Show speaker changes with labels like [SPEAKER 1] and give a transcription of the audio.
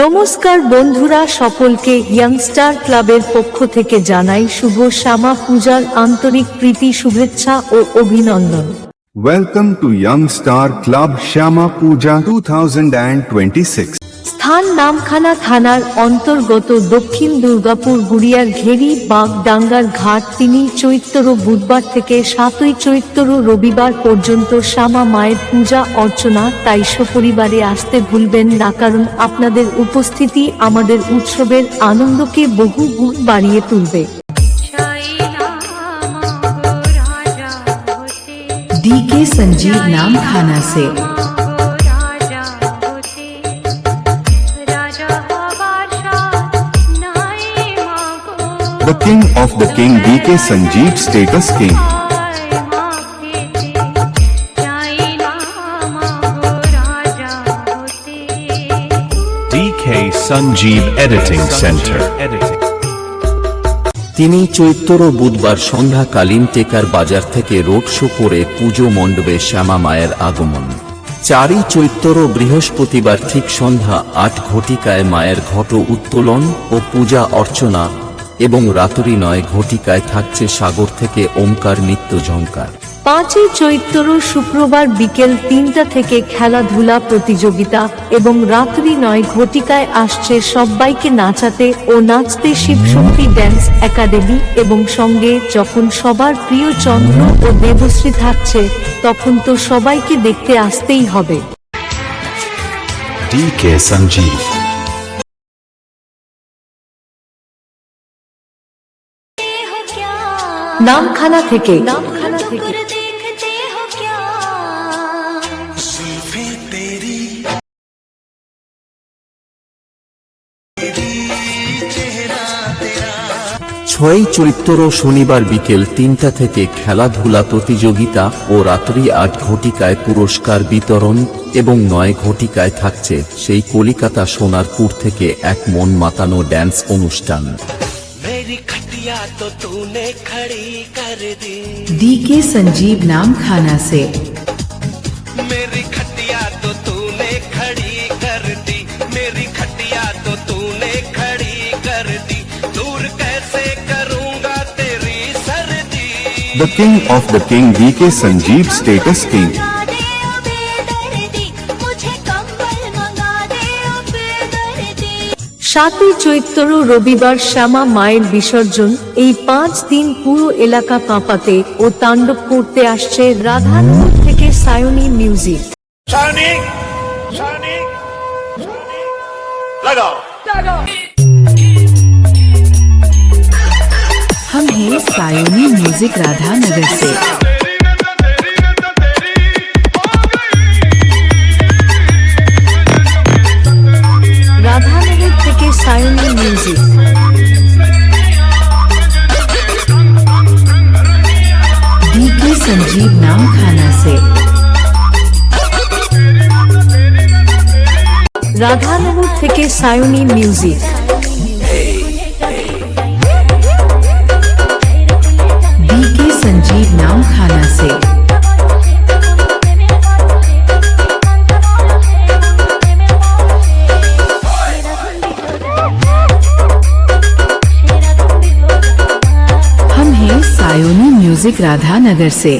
[SPEAKER 1] নমস্কার বন্ধুরা, সকলকে ইয়াংস্টার ক্লাবের পক্ষ থেকে জানাই শুভ শ্যামা পূজার আন্তরিক প্রীতি, শুভেচ্ছা ও অভিনন্দন
[SPEAKER 2] welcome to youngster club Shyama Puja two thousand and twenty 2026.
[SPEAKER 1] স্থান নামখানা থানার অন্তর্গত দক্ষিণ দুর্গাপুর গুড়িয়ার ঘেরি বাগ ডাঙ্গার ঘাট তিনি চৈত্র বুধবার থেকে সাতই চৈত্র রবিবার পর্যন্ত শ্যামা মায়ের পূজা অর্চনা তাই সপরিবারে আসতে ভুলবেন না কারণ আপনাদের উপস্থিতি আমাদের উৎসবের আনন্দকে বহু গুণ বাড়িয়ে তুলবে
[SPEAKER 3] डी के संजीव नाम खाना से
[SPEAKER 2] The King of the King DK Sanjeev Status King.
[SPEAKER 4] DK Sanjeev Editing Center.
[SPEAKER 5] তিনি চৈত্র বুধবার সন্ধ্যাকালীন টেকার বাজার থেকে রোড শো করে পুজো মণ্ডপে শ্যামা মায়ের আগমন চারই চৈত্র বৃহস্পতিবার ঠিক সন্ধ্যা আট ঘটিকায় মায়ের ঘট উত্তোলন ও পূজা অর্চনা এবং রাত্রি নয় ঘটিকায় থাকছে সাগর থেকে ওমকার নিত্য ঝঙ্কার
[SPEAKER 1] পাঁচই চৈত্র শুক্রবার বিকেল তিনটা থেকে খেলাধুলা প্রতিযোগিতা এবং রাত্রি নয় ঘটিকায় আসছে সবাইকে নাচাতে ও নাচতে শিবশক্তি ড্যান্স একাডেমি এবং সঙ্গে যখন সবার প্রিয় চন্দ্র ও দেবশ্রী থাকছে তখন তো সবাইকে দেখতে আসতেই হবে
[SPEAKER 4] DK Sanjeev.
[SPEAKER 1] নামখানা থেকে।
[SPEAKER 5] ছয় চরিত্র শনিবার বিকেল তিনটা থেকে খেলাধুলা প্রতিযোগিতা ও রাত্রি আট ঘটিকায় পুরস্কার বিতরণ এবং নয় ঘটিকায় থাকছে সেই কলিকাতা সোনারপুর থেকে এক মন মাতানো ড্যান্স অনুষ্ঠান।
[SPEAKER 6] मेरी खटिया तो तूने खड़ी कर दी।
[SPEAKER 3] डी के संजीव नाम खाना से।
[SPEAKER 6] मेरी खटिया तो तूने खड़ी कर दी। मेरी खटिया तो तूने खड़ी कर दी। दूर कैसे करूँगा तेरी सर्दी?
[SPEAKER 2] The king of the king DK के संजीव स्टेटस
[SPEAKER 7] मंगा
[SPEAKER 1] সাতই চৈত্র রবিবার শ্যামা মায়ের বিসর্জন এই পাঁচ দিন পুরো এলাকা কাঁপাতে ও তাণ্ডব করতে আসছে রাধানগর থেকে Sayani music
[SPEAKER 8] Shining, shining, shining. लगाओ
[SPEAKER 3] हम हैं सायोनी म्यूजिक राधा नगर से नाम खाना से
[SPEAKER 1] রাধানগর থেকে Sayani music
[SPEAKER 3] D K Sanjeev नाम खाना से हम हैं सायोनी म्यूजिक राधा नगर से